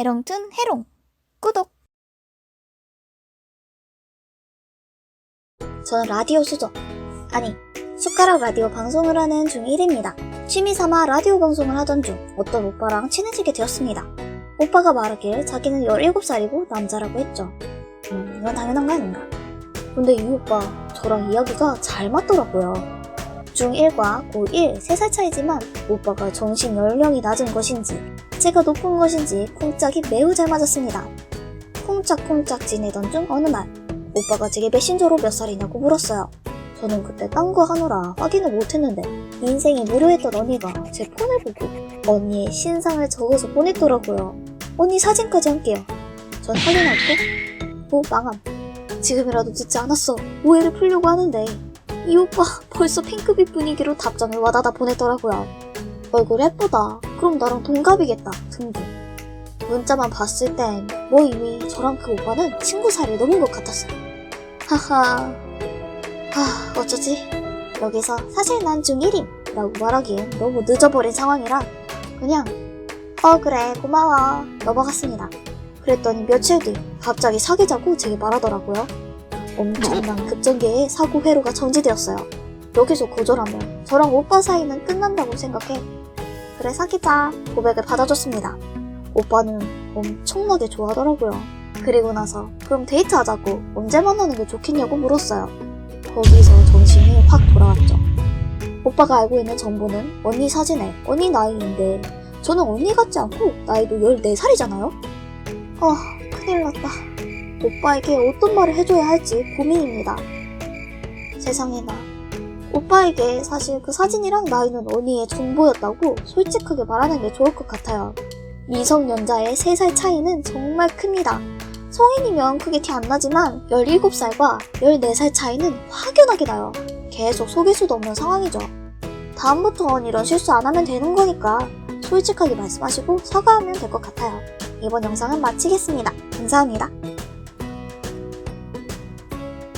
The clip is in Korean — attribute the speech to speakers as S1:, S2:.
S1: 해롱툰 해롱. 구독. 저는 라디오 수저 아니 숟가락 라디오 방송을 하는 중1입니다. 취미삼아 라디오 방송을 하던 중 어떤 오빠랑 친해지게 되었습니다. 오빠가 말하길 자기는 17살이고 남자라고 했죠. 음 이건 당연한 거 아닌가? 근데 이 오빠 저랑 이야기가 잘 맞더라고요. 중1과 고1 3살 차이지만 오빠가 정신 연령이 낮은 것인지 제가 높은 것인지 콩짝이 매우 잘 맞았습니다. 콩짝콩짝 지내던 중 어느 날 오빠가 제게 메신저로 몇 살이냐고 물었어요. 저는 그때 딴 거 하느라 확인을 못했는데 인생이 무료했던 언니가 제 폰을 보고 언니의 신상을 적어서 보냈더라고요. 언니 사진까지 함께요. 전 확인하고 뭐 망함. 지금이라도 듣지 않았어. 오해를 풀려고 하는데 이 오빠 벌써 핑크빛 분위기로 답장을 와다다 보냈더라고요. 얼굴 예쁘다. 그럼 나랑 동갑이겠다. 등등. 문자만 봤을 땐 뭐 이미 저랑 그 오빠는 친구 사이를 넘은 것 같았어요. 하하. 하, 어쩌지? 여기서 사실 난 중1임 라고 말하기엔 너무 늦어버린 상황이라 그냥 어 그래 고마워 넘어갔습니다. 그랬더니 며칠 뒤 갑자기 사귀자고 제게 말하더라고요. 엄청난 급전개의 사고 회로가 정지되었어요. 여기서 거절하면 저랑 오빠 사이는 끝난다고 생각해 그래 사귀자 고백을 받아줬습니다. 오빠는 엄청나게 좋아하더라고요. 그리고 나서 그럼 데이트하자고 언제 만나는 게 좋겠냐고 물었어요. 거기서 정신이 확 돌아왔죠. 오빠가 알고 있는 정보는 언니 사진에 언니 나이인데 저는 언니 같지 않고 나이도 14살이잖아요? 아 큰일 났다. 오빠에게 어떤 말을 해줘야 할지 고민입니다. 세상에나 오빠에게 사실 그 사진이랑 나이는 언니의 정보였다고 솔직하게 말하는 게 좋을 것 같아요. 미성년자의 3살 차이는 정말 큽니다. 성인이면 크게 티 안 나지만 17살과 14살 차이는 확연하게 나요. 계속 속일 수도 없는 상황이죠. 다음부턴 이런 실수 안 하면 되는 거니까 솔직하게 말씀하시고 사과하면 될 것 같아요. 이번 영상은 마치겠습니다. 감사합니다.